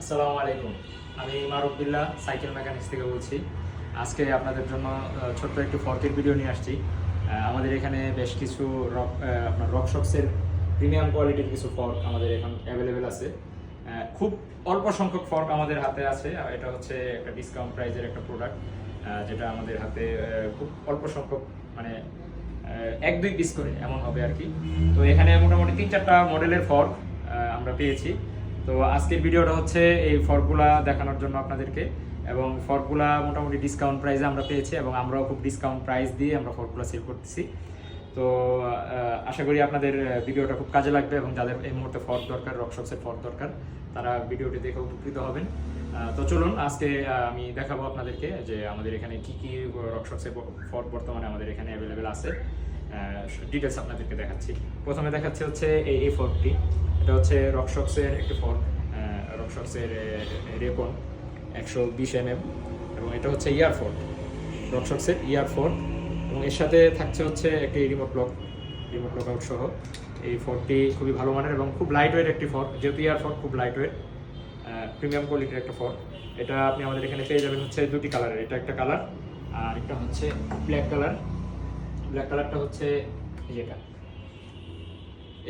আসসালামু আলাইকুম। আমি মারুফবিল্লাহ সাইকেল মেকানিক্স থেকে বলছি। আজকে আপনাদের জন্য ছোট্ট একটু ফর্কের ভিডিও নিয়ে আসছি। আমাদের এখানে বেশ কিছু রক আপনার রকশক্সের প্রিমিয়াম কোয়ালিটির কিছু ফর্ক আমাদের এখন অ্যাভেলেবেল আছে। খুব অল্প সংখ্যক ফর্ক আমাদের হাতে আছে। এটা হচ্ছে একটা ডিসকাউন্ট প্রাইজের একটা প্রোডাক্ট যেটা আমাদের হাতে খুব অল্প সংখ্যক মানে এক দুই পিস করে এমন হবে আর কি। তো এখানে মোটামুটি তিন চারটা মডেলের ফর্ক আমরা পেয়েছি। তো আজকের ভিডিওটা হচ্ছে এই ফর্কগুলা দেখানোর জন্য আপনাদেরকে। এবং ফর্কগুলা মোটামুটি ডিসকাউন্ট প্রাইসে আমরা পেয়েছি এবং আমরাও খুব ডিসকাউন্ট প্রাইস দিয়ে আমরা ফর্কগুলো সেল করতেছি। তো আশা করি আপনাদের ভিডিওটা খুব কাজে লাগবে এবং যাদের এই মুহূর্তে ফর্ক দরকার রকশপসের ফর্ক দরকার, তারা ভিডিওটি দেখে উপকৃত হবেন। তো চলুন, আজকে আমি দেখাবো আপনাদেরকে যে আমাদের এখানে কি কি রকশপসের ফর্ক বর্তমানে আমাদের এখানে অ্যাভেলেবেল আছে। ডিটেলস আপনাদেরকে দেখাচ্ছি। প্রথমে দেখাচ্ছে হচ্ছে এই এই ফর্কটি এটা হচ্ছে রকশক্সের একটি ফর্ক রকশক্সের রেপন একশো বিশ এম এবং এটা হচ্ছে ইয়ার ফোর্ক রকশক্সের ইয়ার ফোর্ক এবং এর সাথে থাকছে হচ্ছে একটি remote lock remote lock out সহ। এই ফোর্কটি খুবই ভালো মানের এবং খুব লাইট ওয়েট একটি ফোর্ক যেহেতু ইয়ার ফোর্ক খুব লাইট ওয়েট প্রিমিয়াম কোয়ালিটির একটা ফোর্ক এটা আপনি আমাদের এখানে পেয়ে যাবেন হচ্ছে দুটি কালারের এটা একটা কালার আর একটা হচ্ছে ব্ল্যাক কালার ব্ল্যাক কালারটা হচ্ছে যেটা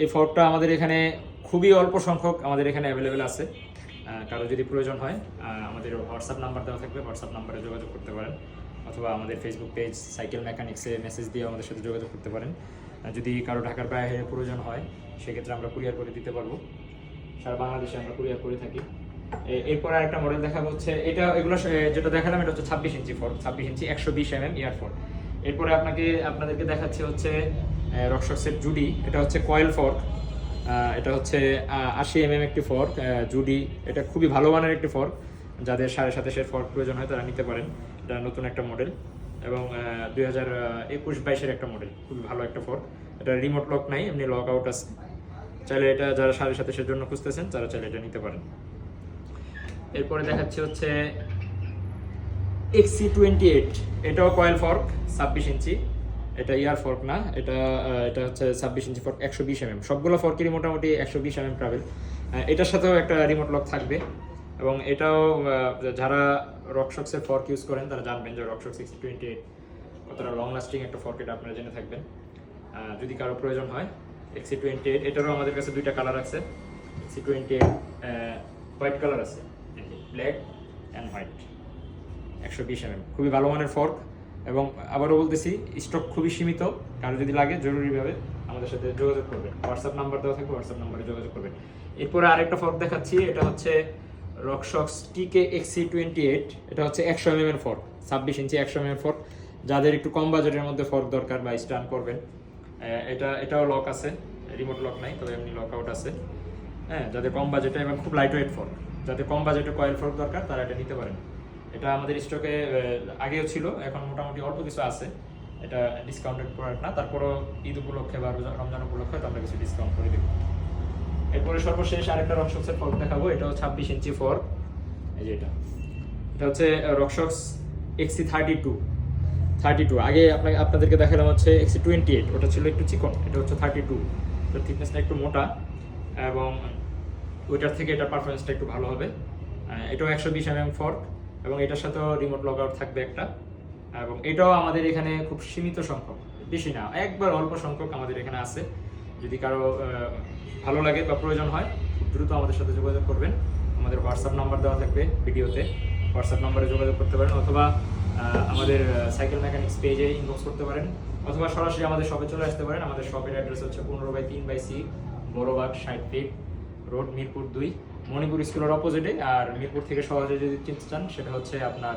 এই ফর্কটা আমাদের এখানে খুবই অল্প সংখ্যক আমাদের এখানে অ্যাভেলেবেল আছে। কারও যদি প্রয়োজন হয় আমাদের হোয়াটসঅ্যাপ নাম্বার দেওয়া থাকবে। হোয়াটসঅ্যাপ নাম্বারে যোগাযোগ করতে পারেন। অথবা আমাদের ফেসবুক পেজ সাইকেল মেকানিক্সে মেসেজ দিয়ে আমাদের সাথে যোগাযোগ করতে পারেন। যদি কারও ঢাকার বাইরে প্রয়োজন হয়, সেক্ষেত্রে আমরা কুরিয়ার করে দিতে পারব। সারা বাংলাদেশে আমরা কুরিয়ার করে থাকি। এরপর আরেকটা মডেল দেখা হচ্ছে, এটা এগুলো যেটা দেখালাম, এটা হচ্ছে ছাব্বিশ ইঞ্চি ফোর ছাব্বিশ ইঞ্চি একশো বিশ এম এম ইয়ারফোন এরপরে আপনাকে, আপনাদেরকে দেখাচ্ছে হচ্ছে রকশক্সের জুডি। এটা হচ্ছে কয়েল ফর্ক এটা হচ্ছে আশি এম এম একটি ফর্ক জুডি। এটা খুবই ভালো মানের একটি ফর্ক যাদের সাড়ে সাতাশের ফর্ক প্রয়োজন হয়, তারা নিতে পারেন। এটা নতুন একটা মডেল এবং দুই হাজার একুশ বাইশের একটা মডেল খুবই ভালো একটা ফর্ক এটা রিমোট লক নাই, এমনি লক আউট আছে। চাইলে এটা যারা সাড়ে সাতাশের জন্য খুঁজতেছেন, তারা চাইলে এটা নিতে পারেন। এরপরে দেখাচ্ছে হচ্ছে এক্সি টোয়েন্টি এইট এটাও কয়েল ফর্ক ছাব্বিশ ইঞ্চি। এটা ইয়ার ফর্ক না, এটা এটা হচ্ছে ছাব্বিশ ইঞ্চি ফর্ক একশো বিশ এমএম সবগুলো ফর্কেরই মোটামুটি একশো বিশ এমএম ট্রাভেল এটার সাথেও একটা রিমোট লক থাকবে। এবং এটাও যারা রকশক্সের ফর্ক ইউজ করেন, তারা জানবেন যে রকশক্স এক্সি টোয়েন্টি এইট কতটা লং লাস্টিং একটা ফর্ক এটা আপনারা জেনে থাকবেন। যদি কারও প্রয়োজন হয় এক্সি টোয়েন্টি এইট এটারও আমাদের কাছে দুইটা কালার আছে। XC twenty eight white colour আছে। ব্ল্যাক অ্যান্ড হোয়াইট একশো বিশ এমএম খুবই ভালো মানের ফর্ক এবং আবারও বলতেছি স্টক খুবই সীমিত। কারও যদি লাগে জরুরিভাবে আমাদের সাথে যোগাযোগ করবেন। হোয়াটসঅ্যাপ নাম্বার দেওয়া থাকবে হোয়াটসঅ্যাপ নাম্বারে যোগাযোগ করবেন। এরপরে আরেকটা ফর্ক দেখাচ্ছি, এটা হচ্ছে রকশক্স টিকে এক্সি টোয়েন্টি এইট এটা হচ্ছে একশো এম এর ফর্ক ছাব্বিশ ইঞ্চি একশো এম এর ফর্ক যাদের একটু কম বাজেটের মধ্যে ফর্ক দরকার বা স্টান করবেন এটা, এটাও লক আছে রিমোট লক নাই, তবে এমনি লক আউট আছে। হ্যাঁ যাদের কম বাজেটে এবং খুব লাইট ওয়েট ফর্ক যাদের কম বাজেটে কয়েল ফর্ক দরকার, তারা এটা নিতে পারেন। এটা আমাদের স্টকে আগেও ছিল, এখন মোটামুটি অল্প কিছু আছে। এটা ডিসকাউন্টেড প্রোডাক্ট না, তারপরও ঈদ উপলক্ষে বা রমজান উপলক্ষে তো আমরা কিছু ডিসকাউন্ট করে দেবো। এরপরে সর্বশেষ আরেকটা রকশক্সের ফর্ক দেখাবো এটাও ছাব্বিশ ইঞ্চি ফর্ক এই যে এটা। এটা হচ্ছে RockShox XC thirty two thirty two আগে আপনাকে, আপনাদেরকে দেখালাম হচ্ছে এক্সি টোয়েন্টি এইট ওটা ছিল একটু চিকন, এটা হচ্ছে থার্টি টু এটার থিকনেসটা একটু মোটা, এবং ওইটার থেকে এটার পারফরমেন্সটা একটু ভালো হবে। এটাও একশো বিশ এম এম ফর্ক এবং এটার সাথেও রিমোট লগ আউট থাকবে একটা। এবং এটাও আমাদের এখানে খুব সীমিত সংখ্যক, বেশি না, একবার অল্প সংখ্যক আমাদের এখানে আছে। যদি কারও ভালো লাগে বা প্রয়োজন হয়, দ্রুত আমাদের সাথে যোগাযোগ করবেন। আমাদের হোয়াটসঅ্যাপ নাম্বার দেওয়া থাকবে ভিডিওতে। হোয়াটসঅ্যাপ নাম্বারে যোগাযোগ করতে পারেন অথবা আমাদের সাইকেল মেকানিক্স পেজে ইনবক্স করতে পারেন। অথবা সরাসরি আমাদের শপে চলে আসতে পারেন। আমাদের শপের অ্যাড্রেস হচ্ছে পনেরো বাই তিন বাই সি, বড়বাগ, ষাট ফিট রোড মিরপুর দুই। মণিপুর স্কুলের অপোজিটে আর মিরপুর থেকে সহজে যদি চিনতে চান, সেটা হচ্ছে আপনার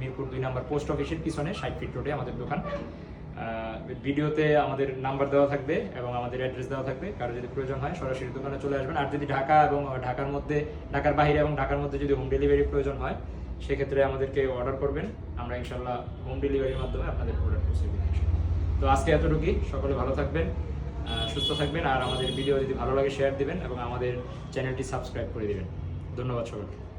মিরপুর দুই নাম্বার পোস্ট অফিসের পিছনে, ষাট ফিট রোডে আমাদের দোকান। ভিডিওতে আমাদের নাম্বার দেওয়া থাকবে এবং আমাদের অ্যাড্রেস দেওয়া থাকবে। কারও যদি প্রয়োজন হয়, সরাসরি দোকানে চলে আসবেন। আর যদি ঢাকা এবং ঢাকার মধ্যে, ঢাকার বাইরে এবং ঢাকার মধ্যে যদি হোম ডেলিভারি প্রয়োজন হয়, সেক্ষেত্রে আমাদেরকে অর্ডার করবেন। আমরা ইনশাল্লাহ হোম ডেলিভারির মাধ্যমে আপনাদের প্রোডাক্ট পৌঁছে তো আজকে এতটুকুই। সকলে ভালো থাকবেন। সুস্থ থাকবেন আর আমাদের ভিডিও যদি ভালো লাগে শেয়ার দিবেন এবং আমাদের চ্যানেলটি সাবস্ক্রাইব করে দিবেন। ধন্যবাদ সবাইকে।